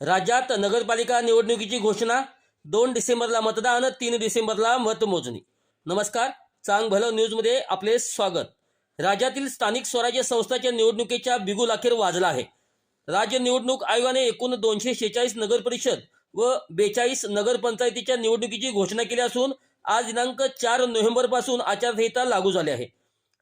राज्यात नगरपालिका निवडणुकीची घोषणा दोन डिसेंबरला मतदान तीन डिसेंबरला मतमोजणी. नमस्कार चांग भलं न्यूजमध्ये आपले स्वागत. राज्यातील स्थानिक स्वराज्य संस्थाच्या निवडणुकीच्या बिगुल अखेर वाजला आहे. राज्य निवडणूक आयोगाने एकूण दोनशे शेचाळीस नगर परिषद व बेचाळीस नगरपंचायतीच्या निवडणुकीची घोषणा केली असून आज दिनांक चार नोव्हेंबरपासून आचारसंहिता लागू झाली आहे.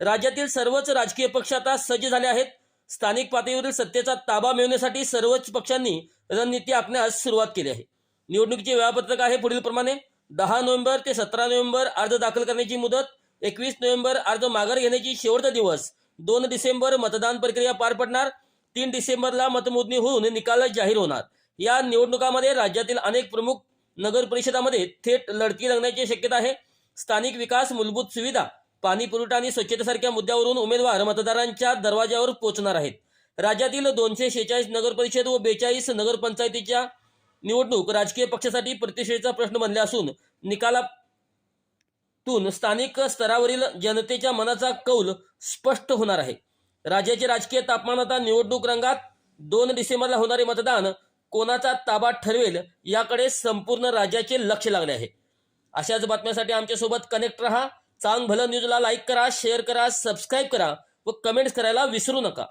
राज्यातील सर्वच राजकीय पक्ष आता सज्ज झाले आहेत. स्थानिक पातळीवरील सत्तेचा ताबा मिळवण्यासाठी सर्वच पक्षांनी रणनीती आखण्यास सुरुवात केली आहे. निवडणुकीचे वेळापत्रक आहे पुढील प्रमाणे दहा नोव्हेंबर ते सतरा नोव्हेंबर अर्ज दाखल करण्याची मुदत एकवीस नोव्हेंबर अर्ज माघार घेण्याची शेवटचा दिवस दोन डिसेंबर मतदान प्रक्रिया पार पडणार तीन डिसेंबरला मतमोजणी होऊन निकाल जाहीर होणार. या निवडणुकामध्ये राज्यातील अनेक प्रमुख नगर परिषदामध्ये थेट लढती रंगण्याची शक्यता आहे. स्थानिक विकास मूलभूत सुविधा पाणी पुरवठा आणि स्वच्छतेसारख्या मुद्द्यावरून उमेदवार मतदारांच्या दरवाजावर पोहोचणार आहेत. राज्यातील दोनशे शेहेचाळीस नगरपरिषद व बेचाळीस नगरपंचायतीच्या निवडणूक राजकीय पक्षासाठी प्रतिष्ठेचा प्रश्न बनला असून निकालातून स्थानिक स्तरावरील जनतेच्या मनाचा कौल स्पष्ट होणार आहे. राज्याचे राजकीय तापमान आता निवडणूक रंगात दोन डिसेंबरला होणारे मतदान कोणाचा ताबा ठरवेल याकडे संपूर्ण राज्याचे लक्ष लागले आहे. अशाच बातम्यांसाठी आमच्यासोबत कनेक्ट रहा. चांग भलं न्यूजला लाईक करा शेअर करा सबस्क्राईब करा व कमेंट्स करायला विसरू नका.